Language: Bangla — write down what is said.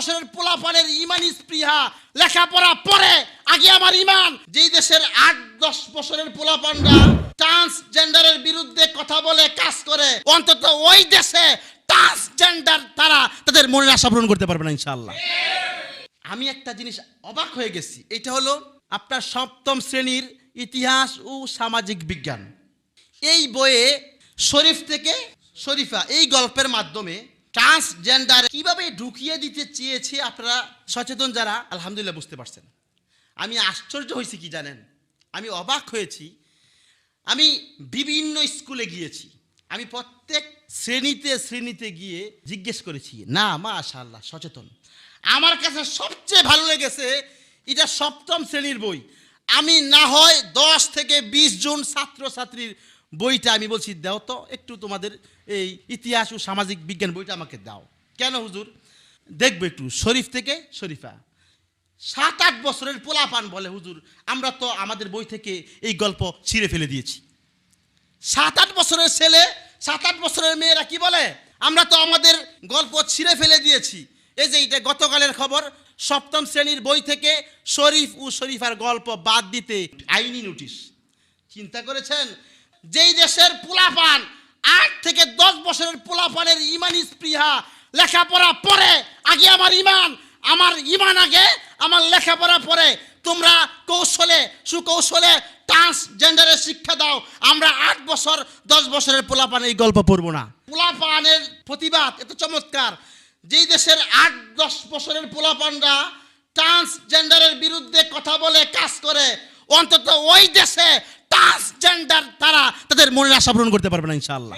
বছরের পোলাপানের ইমানি স্পৃহা, লেখাপড়া পরে আগে আমার ইমান। যেই দেশের আট, দশ বছরের পোলাপানরা ট্রান্সজেন্ডারের বিরুদ্ধে কথা বলে, কাজ করে, অন্তত ওই দেশে ট্রান্সজেন্ডার তারা তাদের মনের আশা পূরণ করতে পারবে না, ইনশাআল্লাহ। আমি একটা জিনিস অবাক হয়ে গেছি। এটা হলো আপনার সপ্তম শ্রেণির ইতিহাস ও সামাজিক বিজ্ঞান। এই বইয়ে শরীফ থেকে শরীফা এই গল্পের মাধ্যমে ট্রান্সজেন্ডার কীভাবে ঢুকিয়ে দিতে চেয়েছে আপনারা সচেতন যারা, আলহামদুলিল্লাহ বুঝতে পারছেন। আমি আশ্চর্য হয়েছি কি জানেন? আমি অবাক হয়েছি। আমি বিভিন্ন স্কুলে গিয়েছি। আমি প্রত্যেক শ্রেণীতে শ্রেণীতে গিয়ে জিজ্ঞেস করেছি, না, মাশাআল্লাহ, সচেতন। আমার কাছে সবচেয়ে ভালো লেগেছে, এটা সপ্তম শ্রেণির বই। আমি না হয় দশ থেকে বিশ জন ছাত্রছাত্রীর বইটা আমি বলছি, দাও তো, একটু তোমাদের এই ইতিহাস ও সামাজিক বিজ্ঞান বইটা আমাকে দাও। কেন হুজুর? দেখবে একটু, শরীফ থেকে শরীফা। সাত আট বছরের পোলাপান বলে হুজুর, আমরা তো আমাদের বই থেকে এই গল্প ছিঁড়ে ফেলে দিয়েছি। সাত আট বছরের ছেলে, সাত আট বছরের মেয়েরা কি বলে? আমরা তো আমাদের গল্প ছিঁড়ে ফেলে দিয়েছি। এই যে এটা গতকালের খবর, সপ্তম শ্রেণির বই থেকে শরীফ ও শরীফার গল্প বাদ দিতে আইনি নোটিশ। চিন্তা করেছেন? যেই দেশের পোলাপান, আট থেকে দশ বছরের পোলাপানের ইমানি স্পৃহা লেখাপড়া পরে, আগে আমার ইমান আমার ইমান আগে, আমার লেখাপড়া পরে। তোমরা কৌশলে, সুকৌশলে ট্রান্সজেন্ডারের শিক্ষা দাও। আমরা আট বছর, দশ বছরের পোলাপান এই গল্প পড়ব না। পোলাপানের প্রতিবাদ, এত চমৎকার। যেই দেশের আট, দশ বছরের পোলাপানরা ট্রান্সজেন্ডারের বিরুদ্ধে কথা বলে, কাজ করে, অন্তত ওই দেশে ট্রান্সজেন্ডার তারা তাদের মনের আশা পূরণ করতে পারবে না ইনশাআল্লাহ।